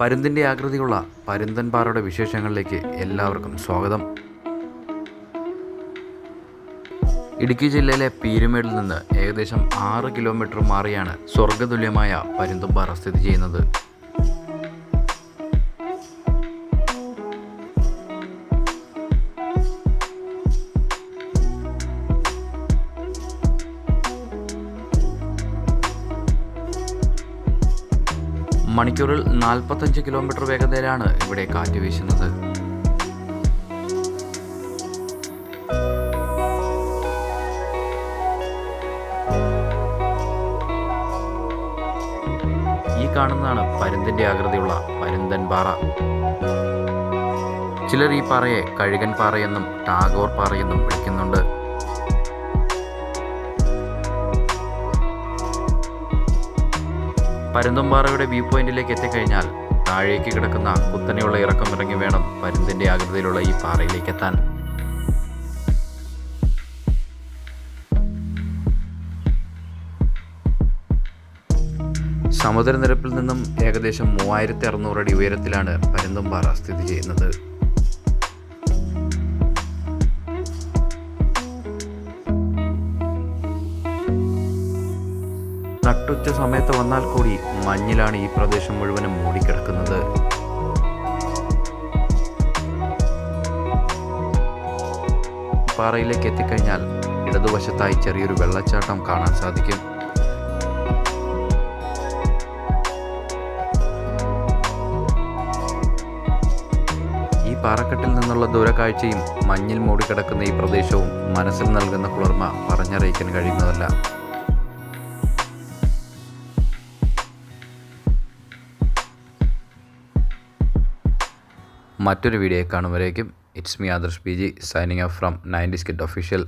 പരുന്തിന്റെ ആകൃതിയുള്ള പരുന്തൻപാറയുടെ വിശേഷങ്ങളിലേക്ക് എല്ലാവർക്കും സ്വാഗതം. ഇടുക്കി ജില്ലയിലെ പീരുമേടിൽ നിന്ന് ഏകദേശം ആറ് കിലോമീറ്റർ മാറിയാണ് സ്വർഗതുല്യമായ പരുന്തുംപാറ സ്ഥിതി ചെയ്യുന്നത്. മണിക്കൂറിൽ നാൽപ്പത്തഞ്ച് കിലോമീറ്റർ വേഗതയിലാണ് ഇവിടെ കാറ്റ് വീശുന്നത്. ഈ കാണുന്നതാണ് പരുന്തിന്റെ ആകൃതിയുള്ള പരുന്തൻ പാറ. ചിലർ ഈ പാറയെ കഴുകൻ പാറയെന്നും ടാഗോർ പാറയെന്നും വിളിക്കുന്നുണ്ട്. പരുന്തുംപാറയുടെ വ്യൂ പോയിന്റിലേക്ക് എത്തിക്കഴിഞ്ഞാൽ താഴേക്ക് കിടക്കുന്ന കുത്തനെയുള്ള ഇറക്കം ഇറങ്ങി വേണം പരുന്തിന്റെ ആകൃതിയിലുള്ള ഈ പാറയിലേക്ക് എത്താൻ. സമുദ്രനിരപ്പിൽ നിന്നും ഏകദേശം മൂവായിരത്തി അറുന്നൂറ് അടി ഉയരത്തിലാണ് പരുന്തുംപാറ സ്ഥിതി ചെയ്യുന്നത്. നട്ടുച്ച സമയത്ത് വന്നാൽ കൂടി മഞ്ഞിലാണ് ഈ പ്രദേശം മുഴുവനും മൂടിക്കിടക്കുന്നത്. പാറയിലേക്ക് എത്തിക്കഴിഞ്ഞാൽ ഇടതുവശത്തായി ചെറിയൊരു വെള്ളച്ചാട്ടം കാണാൻ സാധിക്കും. ഈ പാറക്കെട്ടിൽ നിന്നുള്ള ദൂരക്കാഴ്ചയും മഞ്ഞിൽ മൂടിക്കിടക്കുന്ന ഈ പ്രദേശവും മനസ്സിൽ നൽകുന്ന കുളിർമ പറഞ്ഞറിയിക്കാൻ കഴിയുന്നതല്ല. മറ്റൊരു video കാണുമ്പോഴേക്കും it's me Adarsh P G signing off from ninety skit official